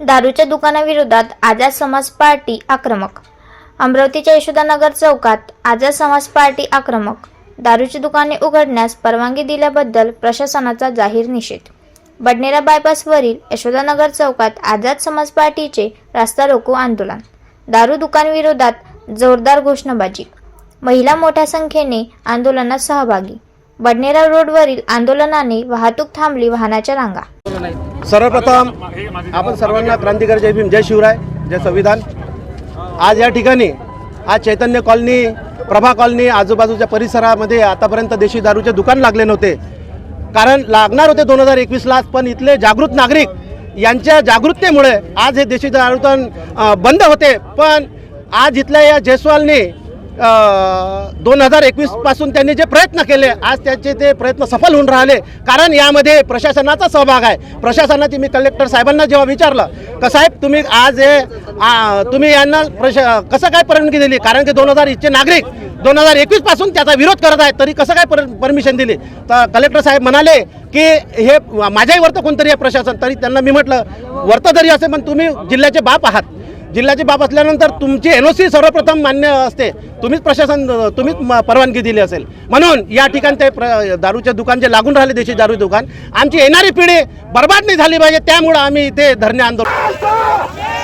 दारूच्या दुकानाविरोधात आझाद समाज पार्टी आक्रमक. अमरावतीच्या यशोदानगर चौकात आझाद समाज पार्टी आक्रमक. दारूची दुकाने उघडण्यास परवानगी दिल्याबद्दल प्रशासनाचा जाहीर निषेध. बडनेरा बायपासवरील यशोदानगर चौकात आझाद समाज पार्टीचे रास्ता रोको आंदोलन. दारू दुकानविरोधात जोरदार घोषणाबाजी. महिला मोठ्या संख्येने आंदोलनात सहभागी. बडनेरा रोडवरील आंदोलनाने वाहतूक थांबली वाहनाच्या रांगा. सर्वप्रथम आपण सर्वांना क्रांतिकारी जय भीम जय शिवराय जय संविधान. आज या ठिकाणी आज चैतन्य कॉलनी प्रभा कॉलनी आजूबाजूच्या परिसरामध्ये आतापर्यंत देशी दारूचे दुकान लागले नव्हते. कारण लागणार होते दोन हजार एकवीसला पण इथले जागृत नागरिक यांच्या जागृततेमुळे आज हे देशी दारू बंद होते. पण आज इथल्या या जयस्वालने दोन हजार एकवीसपासून त्यांनी जे प्रयत्न केले आज त्याचे ते प्रयत्न सफल होऊन राहिले. कारण यामध्ये प्रशासनाचा सहभाग आहे. प्रशासनाची मी कलेक्टर साहेबांना जेव्हा विचारलं का साहेब तुम्ही आज हे तुम्ही यांना प्रशा कसं काय परवानगी दिली? कारण की दोन हजार चे नागरिक दोन हजार एकवीसपासून त्याचा विरोध करत आहेत तरी कसं काय पर परमिशन दिली? तर कलेक्टर साहेब म्हणाले की हे माझ्याही वरतं कोणतरी आहे प्रशासन. तरी त्यांना मी म्हटलं वरतं जरी असे पण तुम्ही जिल्ह्याचे बाप आहात. जिल्ह्याची बाब असल्यानंतर तुमची एन ओ सी सर्वप्रथम मान्य असते. तुम्हीच प्रशासन तुम्हीच परवानगी दिली असेल. म्हणून या ठिकाणी ते प्र दारूचे दुकान जे लागून राहिले देशी दारू दुकान. आमची येणारी पिढी बर्बाद नाही झाली पाहिजे. त्यामुळं आम्ही इथे धरणे आंदोलन